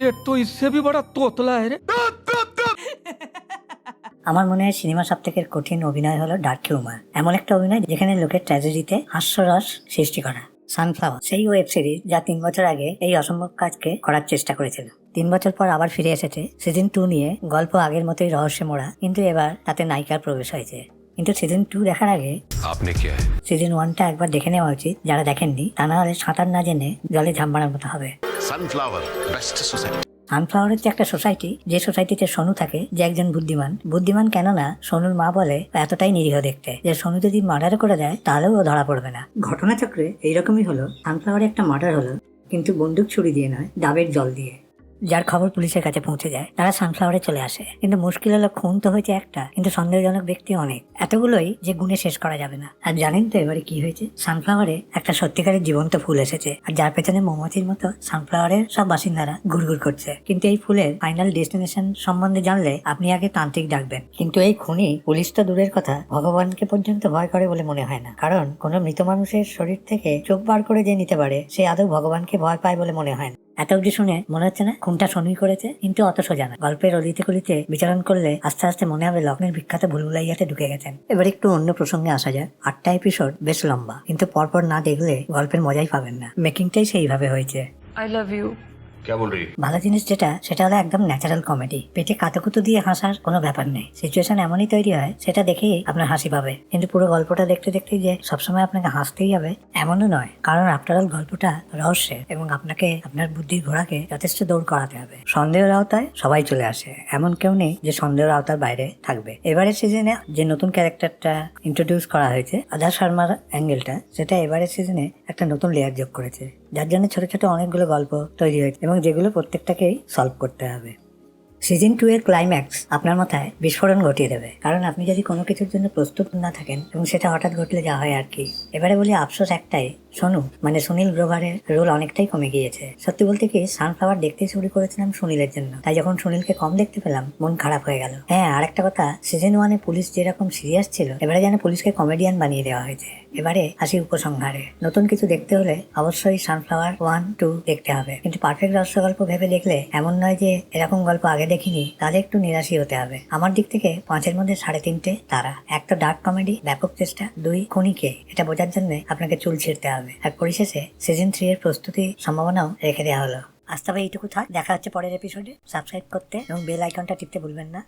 ये तो इससे भी बड़ा तोतला है रे আমার মনে হয় সিনেমা সব থেকে কঠিন অভিনয় হলো ডার্ক হিউমার এমন একটা অভিনয় যেখানে লোকের ট্র্যাজেডিতে হাস্যরস সৃষ্টি করা সানফ্লাওয়ার সেই ওয়েব সিরিজ যা তিন বছর আগে এই অসম্ভব কাজকে করার চেষ্টা করেছিল তিন বছর পর আবার ফিরে এসেছে সিজন টু নিয়ে গল্প আগের মতোই রহস্যে মোড়া কিন্তু এবার তাতে নায়িকার প্রবেশ হয়েছে কিন্তু সিজন টু দেখার আগে आपने किया है সিজন ওয়ানটা একবার দেখে নেওয়া উচিত যারা দেখেননি তা না হলে সাঁতার না জেনে জলে ঝাঁপ মারার মতো হবে সানফ্লাওয়ার বেস্ট সোসাইটি সানফ্লাওয়ার হচ্ছে একটা সোসাইটি যে সোসাইটিতে সোনু থাকে, যে একজন বুদ্ধিমান। বুদ্ধিমান কেন না সোনুর মা বলে এতটাই নিরীহ দেখতে। যে সোনু যদি মার্ডার করে দেয়, তাহলেও ও ধরা পড়বে না। ঘটনাচক্রে এইরকমই হলো সানফ্লাওয়ারে একটা মার্ডার হলো, কিন্তু বন্দুক ছুরি দিয়ে নয়, ডাবের জল দিয়ে। যার খবর পুলিশের কাছে পৌঁছে যায়, তারা সানফ্লাওয়ারে চলে আসে। কিন্তু মুশকিল হলো খুন তো হয়েছে একটা, কিন্তু সন্দেহজনক ব্যক্তি অনেক। এতগুলোই যে গুণে শেষ করা যাবে না। আর জানেন তো এবারে কি হয়েছে? সানফ্লাওয়ারে একটা সত্যিকারের জীবন্ত ফুল এসেছে, আর যার পেছনে মৌমাছির মতো সানফ্লাওয়ারের সব বাসিন্দারা ঘুরঘুর করছে। কিন্তু এই ফুলের ফাইনাল ডেস্টিনেশন সম্বন্ধে জানলে আপনি আগে তান্ত্রিক ডাকবেন। কিন্তু এই খুনি পুলিশ তো দূরের কথা, ভগবানকে পর্যন্ত ভয় করে বলে মনে হয় না। কারণ কোনো মৃত মানুষের শরীর থেকে চোখ বার করে যে নিতে পারে, সে আদৌ ভগবানকে ভয় পায় বলে মনে হয় না। এত অব্দি শুনে মনে হচ্ছে না খুনটা শনি করেছে, কিন্তু অত সোজা না। গল্পের অলিতে কলিতে বিচারণ করলে আস্তে আস্তে মনে হবে লগ্নের বিখ্যাত ভুলভুলাইয়াতে ঢুকে গেছেন। এবার একটু অন্য প্রসঙ্গে আসা যায় আটটা এপিসোড বেশ লম্বা, কিন্তু পরপর না দেখলে গল্পের মজাই পাবেন না। মেকিংটাই সেইভাবে হয়েছে। I love you. কেবলই ভালো জিনিস যেটা, সেটা হলো একদম ন্যাচারাল কমেডি পেটে কাতুকুতু দিয়ে হাসার কোনো ব্যাপার নেই। সিচুয়েশন এমনই তৈরি হয়, সেটা দেখেই আপনার হাসি পাবে। কিন্তু পুরো গল্পটা দেখতে দেখতে যে সবসময় আপনাকে হাসতেই হবে, এমনও নয়। কারণ আফটার অল গল্পটা রহস্য এবং আপনাকে, আপনার বুদ্ধির ঘোড়াকে যথেষ্ট দৌড় করাতে হবে। সন্দেহের আওতায় সবাই চলে আসে। এমন কেউ নেই যে সন্দেহের আওতার বাইরে থাকবে। এবারের সিজনে যে নতুন ক্যারেক্টারটা ইন্ট্রোডিউস করা হয়েছে আধার শর্মার অ্যাঙ্গেলটা সেটা এবারের সিজনে একটা নতুন লেয়ার যোগ করেছে। যার জন্য ছোট ছোট অনেকগুলো গল্প তৈরি হয়েছে। এবং যেগুলো প্রত্যেকটাকেই সলভ করতে হবে। সিজন টু এর ক্লাইম্যাক্স আপনার মাথায় বিস্ফোরণ ঘটিয়ে দেবে। কারণ আপনি যদি কোনো কিছুর জন্য প্রস্তুত না থাকেন এবং সেটা হঠাৎ ঘটলে যা হয় আর কি। এবারে বলি আফসোস একটাই সোনু মানে সুনীল গ্রোভারের রোল অনেকটাই কমে গিয়েছে। সত্যি বলতে কি সানফ্লাওয়ার দেখতে শুরু করেছিলাম সুনীলের জন্য। তাই যখন সুনীলকে কম দেখতে পেলাম, মন খারাপ হয়ে গেল। হ্যাঁ আর একটা কথা সিজন ওয়ানে পুলিশ যেরকম সিরিয়াস ছিল, এবারে যেন পুলিশকে কমেডিয়ান বানিয়ে দেওয়া হয়েছে। এবারে আসি উপসংহারে। নতুন কিছু দেখতে হলে অবশ্যই সানফ্লাওয়ার ওয়ান টু দেখতে হবে। কিন্তু পারফেক্ট রহস্য গল্প ভেবে দেখলে এমন নয় যে, এরকম গল্প আগে দেখিনি, তাহলে একটু নিরাশই হতে হবে। আমার দিক থেকে পাঁচের মধ্যে সাড়ে তিনটে তারা। এক তো ডার্ক কমেডি ব্যাপক চেষ্টা, দুই খুনিকে। এটা বোঝার জন্য আপনাকে চুল ছিঁড়তে হবে। আর পরিশেষে সিজন থ্রি এর প্রস্তুতি সম্ভাবনাও রেখে দেওয়া হলো। আজ তবে এইটুকু থাক। দেখা হচ্ছে পরের এপিসোডে সাবস্ক্রাইব করতে এবং বেল আইকনটা টিপতে ভুলবেন না।